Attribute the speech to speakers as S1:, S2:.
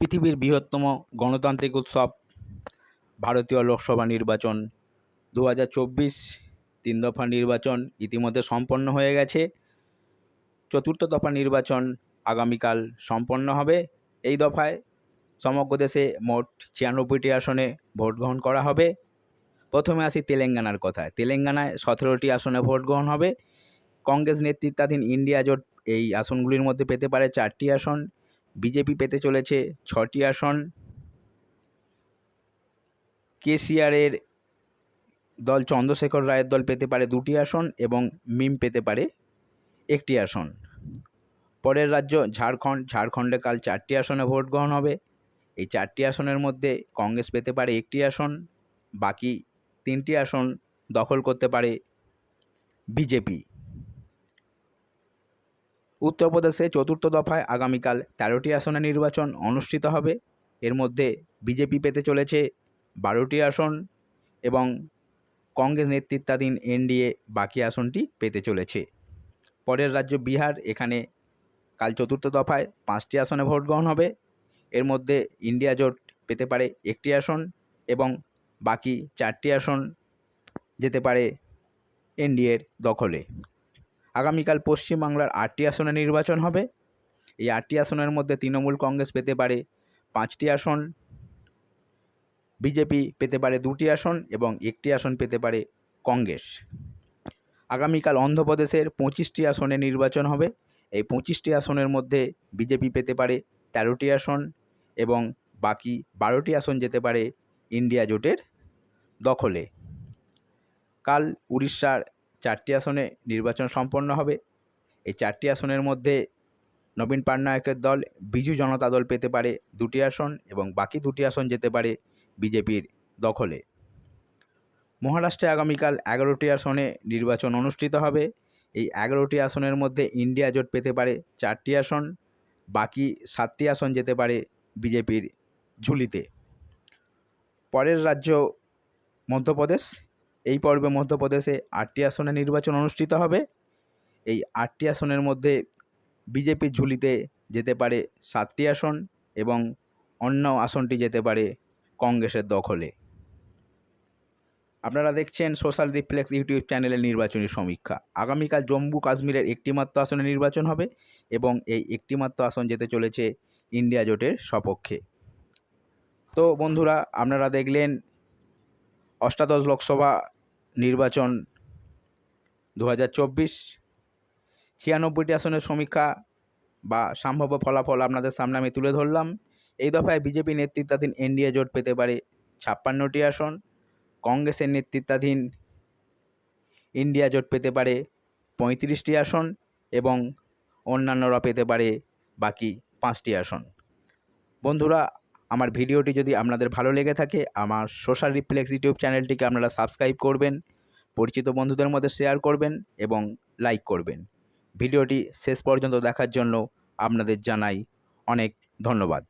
S1: পৃথিবীর বৃহত্তম গণতান্ত্রিক উৎসব, ভারতীয় লোকসভা নির্বাচন। দু হাজার চব্বিশ তিন দফা নির্বাচন ইতিমধ্যে সম্পন্ন হয়ে গেছে। চতুর্থ দফা নির্বাচন আগামীকাল সম্পন্ন হবে। এই দফায় সমগ্র দেশে মোট ছিয়ানব্বইটি আসনে ভোট গ্রহণ করা হবে। প্রথমে আসি তেলেঙ্গানার কথায়। তেলেঙ্গানায় সতেরোটি আসনে ভোট গ্রহণ হবে। কংগ্রেস নেতৃত্বাধীন ইন্ডিয়া জোট এই আসনগুলির মধ্যে পেতে পারে চারটি আসন। বিজেপি পেতে চলেছে ছটি আসন। কেসিআরের দল চন্দ্রশেখর রায়ের দল পেতে পারে দুটি আসন এবং মিম পেতে পারে একটি আসন। পরের রাজ্য ঝাড়খণ্ড। ঝাড়খণ্ডে কাল চারটি আসনে ভোট গ্রহণ হবে। এই চারটি আসনের মধ্যে কংগ্রেস পেতে পারে একটি আসন, বাকি তিনটি আসন দখল করতে পারে বিজেপি। উত্তরপ্রদেশে চতুর্থ দফায় আগামীকাল তেরোটি আসনে নির্বাচন অনুষ্ঠিত হবে। এর মধ্যে বিজেপি পেতে চলেছে বারোটি আসন এবং কংগ্রেস নেতৃত্বাধীন এনডিএ বাকি আসনটি পেতে চলেছে। পরের রাজ্য বিহার, এখানে কাল চতুর্থ দফায় পাঁচটি আসনে ভোট গ্রহণ হবে। এর মধ্যে ইন্ডিয়া জোট পেতে পারে একটি আসন এবং বাকি চারটি আসন যেতে পারে এনডিএর দখলে। আগামীকাল পশ্চিমবাংলার আটটি আসনে নির্বাচন হবে। এই আটটি আসনের মধ্যে তৃণমূল কংগ্রেস পেতে পারে পাঁচটি আসন, বিজেপি পেতে পারে দুটি আসন এবং একটি আসন পেতে পারে কংগ্রেস। আগামীকাল অন্ধ্রপ্রদেশের পঁচিশটি আসনে নির্বাচন হবে। এই পঁচিশটি আসনের মধ্যে বিজেপি পেতে পারে তেরোটি আসন এবং বাকি বারোটি আসন যেতে পারে ইন্ডিয়া জোটের দখলে। কাল উড়িষ্যার চারটি আসনে নির্বাচন সম্পন্ন হবে। এই চারটি আসনের মধ্যে নবীন পাটনায়কের দল বিজু জনতা দল পেতে পারে দুটি আসন এবং বাকি দুটি আসন যেতে পারে বিজেপির দখলে। মহারাষ্ট্রে আগামীকাল এগারোটি আসনে নির্বাচন অনুষ্ঠিত হবে। এই এগারোটি আসনের মধ্যে ইন্ডিয়া জোট পেতে পারে চারটি আসন, বাকি সাতটি আসন যেতে পারে বিজেপির ঝুলিতে। পরের রাজ্য মধ্যপ্রদেশ। এই পর্বে মধ্যপ্রদেশে আটটি আসনে নির্বাচন অনুষ্ঠিত হবে। এই আটটি আসনের মধ্যে বিজেপির ঝুলিতে যেতে পারে সাতটি আসন এবং অন্য আসনটি যেতে পারে কংগ্রেসের দখলে। আপনারা দেখছেন সোশ্যাল রিফ্লেক্স ইউটিউব চ্যানেলের নির্বাচনী সমীক্ষা। আগামীকাল জম্মু কাশ্মীরের একটিমাত্র আসনে নির্বাচন হবে এবং এই একটিমাত্র আসন যেতে চলেছে ইন্ডিয়া জোটের সপক্ষে। তো বন্ধুরা, আপনারা দেখলেন অষ্টাদশ লোকসভা নির্বাচন দু হাজার চব্বিশ, ছিয়ানব্বইটি আসনের সমীক্ষা বা সম্ভাব্য ফলাফল আপনাদের সামনে আমি তুলে ধরলাম। এই দফায় বিজেপি নেতৃত্বাধীন এনডিএ জোট পেতে পারে ছাপ্পান্নটি আসন, কংগ্রেসের নেতৃত্বাধীন ইন্ডিয়া জোট পেতে পারে পঁয়ত্রিশটি আসন এবং অন্যান্যরা পেতে পারে বাকি পাঁচটি আসন। বন্ধুরা আমার ভিডিওটি যদি আপনাদের ভালো লেগে থাকে, আমার সোশ্যাল রিফ্লেক্স ইউটিউব চ্যানেলটিকে আপনারা সাবস্ক্রাইব করবেন, পরিচিত বন্ধুদের মধ্যে শেয়ার করবেন এবং লাইক করবেন। ভিডিওটি শেষ পর্যন্ত দেখার জন্য আপনাদের জানাই অনেক ধন্যবাদ।